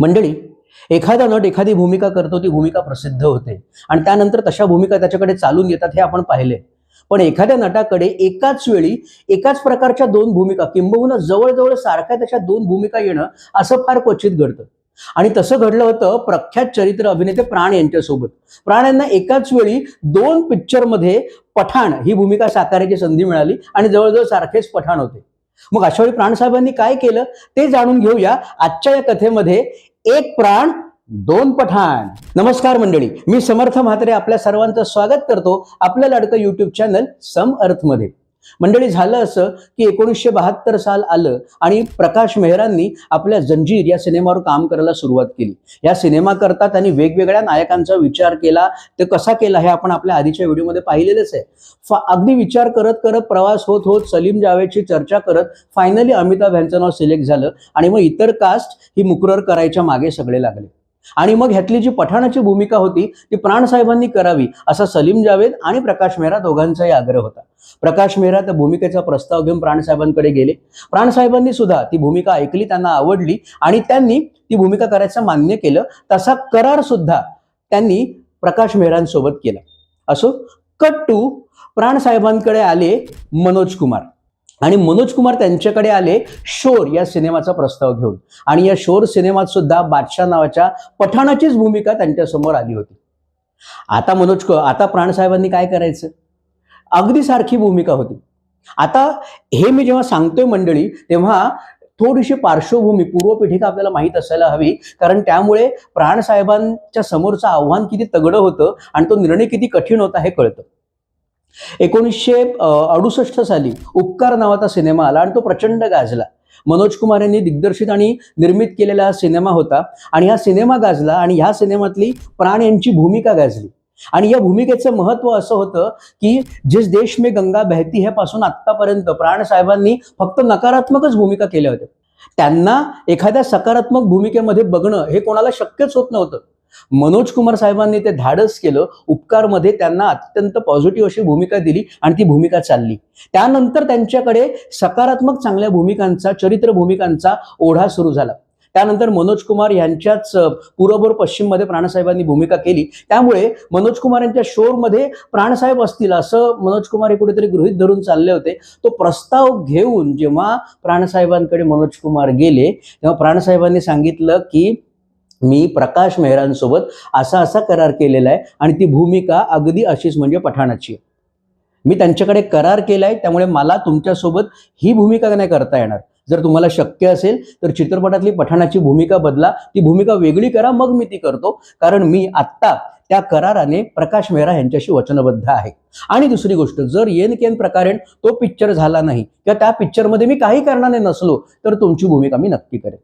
मंडळी एखादा नट एखादी भूमिका करतो ती भूमिका प्रसिद्ध होते. आणि त्यानंतर तशा भूमिका त्याच्याकडे चालून येतात हे आपण पाहिले. पण एखाद्या नटाकडे एकाच वेळी एकाच प्रकारच्या दोन भूमिका किंबहुना जवळजवळ सारख्या त्याच्या दोन भूमिका येणं असं फार क्वचित घडतं. आणि तसं घडलं होतं प्रख्यात चरित्र अभिनेते प्राण यांच्यासोबत. प्राण यांना एकाच वेळी दोन पिक्चरमध्ये पठाण ही भूमिका साकारायची संधी मिळाली आणि जवळजवळ सारखेच पठाण होते. मग अशा वेळी प्राणसाहेबांनी काय केलं? ते जाणून घेऊया आजच्या या कथेमध्ये एक प्राण दोन पठाण. नमस्कार मंडळी मी समर्थ म्हात्रे आपल्या सर्वांचं स्वागत करतो आपलं लाडकं युट्यूब चॅनल सम अर्थमध्ये मंडळी झालं असं की एकोणीसशे बहात्तर साल आलं आणि प्रकाश मेहरांनी आपल्या जंजीर या सिनेमावर काम करायला सुरुवात केली. या सिनेमा करता त्यांनी वेगवेगळ्या नायकांचा विचार केला. ते कसा केला हे आपण आपल्या आधीच्या व्हिडिओमध्ये पाहिलेलंच आहे. फा अगदी विचार करत करत प्रवास होत होत सलीम जावेदची चर्चा करत फायनली अमिताभ यांचं नाव सिलेक्ट झालं आणि मग इतर कास्ट ही मुकरर करायच्या मागे सगळे लागले. आणि मग ह्यातली जी पठाणाची भूमिका होती ती प्राणसाहेबांनी करावी असा सलीम जावेद आणि प्रकाश मेहरा दोघांचाही आग्रह होता. प्रकाश मेहरा त्या भूमिकेचा प्रस्ताव घेऊन प्राणसाहेबांकडे गेले. प्राणसाहेबांनी सुद्धा ती भूमिका ऐकली त्यांना आवडली आणि त्यांनी ती भूमिका करायचं मान्य केलं. तसा करार सुद्धा त्यांनी प्रकाश मेहरांसोबत केला. असो कट टू प्राणसाहेबांकडे आले मनोज कुमार. आणि मनोज कुमार त्यांच्याकडे आले शोर या सिनेमाचा प्रस्ताव घेऊन. आणि या शोर सिनेमात सुद्धा बादशाह नावाच्या पठाणाचीच भूमिका त्यांच्यासमोर आली होती. आता मनोज आता प्राणसाहेबांनी काय करायचं? अगदी सारखी भूमिका होती. आता हे मी जेव्हा सांगतोय मंडळी तेव्हा थोडीशी पार्श्वभूमी पूर्वपीठिका आपल्याला माहीत असायला हवी? कारण त्यामुळे प्राणसाहेबांच्या समोरचं आव्हान किती तगडं होतं आणि तो निर्णय किती कठीण होता हे कळतं. एकोणीसशे अडुसष्ट साली उपकार नावाचा सिनेमा आला आणि तो प्रचंड गाजला. मनोज कुमार यांनी दिग्दर्शित आणि निर्मित केलेला हा सिनेमा होता आणि हा सिनेमा गाजला आणि ह्या सिनेमातली प्राण यांची भूमिका गाजली. आणि या भूमिकेचं महत्त्व असं होतं की जिस देश मे गंगा बहती है पासून आत्तापर्यंत प्राण साहेबांनी फक्त नकारात्मकच भूमिका केल्या होत्या. त्यांना एखाद्या सकारात्मक भूमिकेमध्ये बघणं हे कोणाला शक्यच होत नव्हतं. मनोज कुमार साहेबांनी ते धाडस केलं. उपकारमध्ये त्यांना अत्यंत पॉझिटिव्ह अशी भूमिका दिली आणि ती भूमिका चालली. त्यानंतर त्यांच्याकडे सकारात्मक चांगल्या भूमिकांचा चरित्र भूमिकांचा ओढा सुरू झाला. त्यानंतर मनोज कुमार यांच्याच पूर्वभर पश्चिममध्ये प्राणसाहेबांनी भूमिका केली. त्यामुळे मनोज कुमार यांच्या शोरमध्ये प्राणसाहेब असतील असं मनोज कुमार हे कुठेतरी गृहित धरून चालले होते. तो प्रस्ताव घेऊन जेव्हा प्राणसाहेबांकडे मनोज कुमार गेले तेव्हा प्राणसाहेबांनी सांगितलं की मी प्रकाश मेहरांसोबत असा असा करार केलेला आहे आणि ती भूमिका अगदी अशीच म्हणजे पठाणाची आहे. मी त्यांच्याकडे करार केला आहे त्यामुळे मला तुमच्यासोबत ही भूमिका नाही करता येणार. जर तुम्हाला शक्य असेल तर चित्रपटातली पठाणाची भूमिका बदला ती भूमिका वेगळी करा मग मी ती करतो. कारण मी आत्ता त्या कराराने प्रकाश मेहरा यांच्याशी वचनबद्ध आहे. आणि दुसरी गोष्ट जर येन केन प्रकारे तो पिक्चर झाला नाही किंवा त्या पिक्चरमध्ये मी काही कारणाने नसलो तर तुमची भूमिका मी नक्की करेन.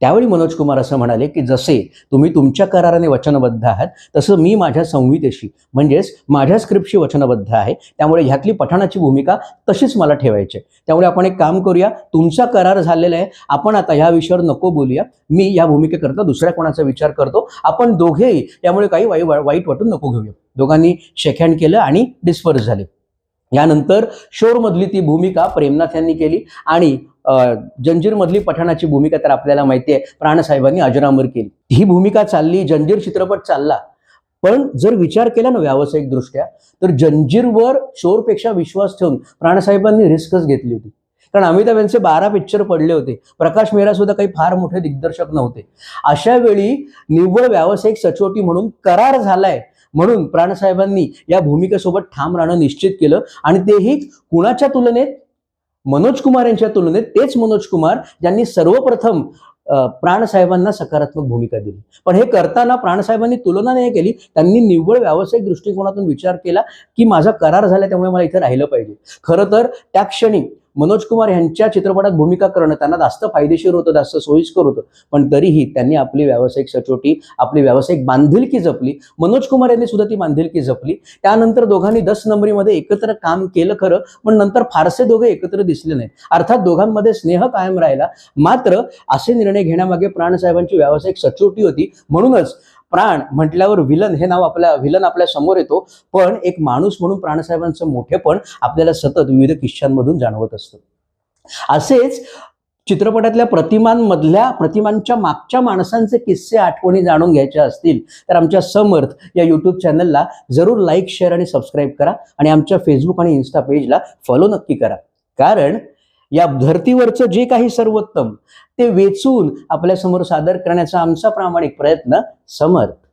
त्यावेळी मनोज कुमार असं म्हणाले की जसे तुम्ही तुमच्या कराराने वचनबद्ध आहात तसं मी माझ्या संहितेशी म्हणजेच माझ्या स्क्रिप्टशी वचनबद्ध आहे. त्यामुळे ह्यातली पठाणाची भूमिका तशीच मला ठेवायची त्यामुळे आपण एक काम करूया. तुमचा करार झालेला आहे. आपण आता ह्या विषयावर नको बोलूया. मी या भूमिकेकरता दुसऱ्या कोणाचा विचार करतो. आपण दोघेही त्यामुळे काही वाई वाईट वाटून नको घेऊया. दोघांनी शेकहँड केलं आणि डिस्पर्स झाले. यानंतर शोरमधली ती भूमिका प्रेमनाथ यांनी केली आणि जंजीरमधली पठाणाची भूमिका तर आपल्याला माहिती आहे. प्राणसाहेबांनी अजरामर केली. ही भूमिका चालली जंजीर चित्रपट चालला. पण जर विचार केला ना व्यावसायिक दृष्ट्या तर जंजीरवर शोरपेक्षा विश्वास ठेवून प्राणसाहेबांनी रिस्कच घेतली होती. कारण अमिताभ यांचे बारा पिक्चर पडले होते. प्रकाश मेहरा सुद्धा काही फार मोठे दिग्दर्शक नव्हते. अशा वेळी निव्वळ व्यावसायिक सचोटी म्हणून करार झालाय म्हणून प्राणसाहेबांनी या भूमिकेसोबत ठाम राहणं निश्चित केलं आणि तेही कुणाच्या तुलनेत मनोज कुमार यांच्या तुलनेत तेच मनोज कुमार ज्यांनी सर्वप्रथम प्राणसाहेबांना सकारात्मक भूमिका दिली. पण हे करताना प्राणसाहेबांनी तुलना नाही केली त्यांनी निव्वळ व्यावसायिक दृष्टिकोनातून विचार केला की माझा करार झाला त्यामुळे मला इथे राहिलं पाहिजे. खरं तर त्या क्षणी मनोज कुमार यांच्या चित्रपटात भूमिका करणं त्यांना जास्त फायदेशीर होतं जास्त सोयीस्कर होतं. पण तरीही त्यांनी आपली व्यावसायिक सचोटी आपली व्यावसायिक बांधिलकी जपली. मनोज कुमार यांनी सुद्धा ती बांधिलकी जपली. त्यानंतर दोघांनी दस नंबरीमध्ये एकत्र काम केलं खरं पण नंतर फारसे दोघे एकत्र दिसले नाहीत. अर्थात दोघांमध्ये स्नेह कायम राहिला. मात्र असे निर्णय घेण्यामागे प्राणसाहेबांची व्यावसायिक सचोटी होती. म्हणूनच प्राण म्हटल्यावर विलन हे नाव आपल्या विलन आपल्यासमोर येतो. पण एक माणूस म्हणून प्राणसाहेबांचं मोठेपण आपल्याला सतत विविध किस्सांमधून जाणवत असतं. असेच चित्रपटातल्या प्रतिमांमधल्या प्रतिमांच्या मागच्या माणसांचे किस्से आठवणी जाणून घ्यायच्या असतील तर आमच्या समर्थ या यूट्यूब चॅनलला जरूर लाईक शेअर आणि सबस्क्राईब करा. आणि आमच्या फेसबुक आणि इन्स्टा पेजला फॉलो नक्की करा. कारण या धर्तीवरचं जे काही सर्वोत्तम ते वेचून आपल्यासमोर सादर करण्याचा आमचा प्रामाणिक प्रयत्न समर्थ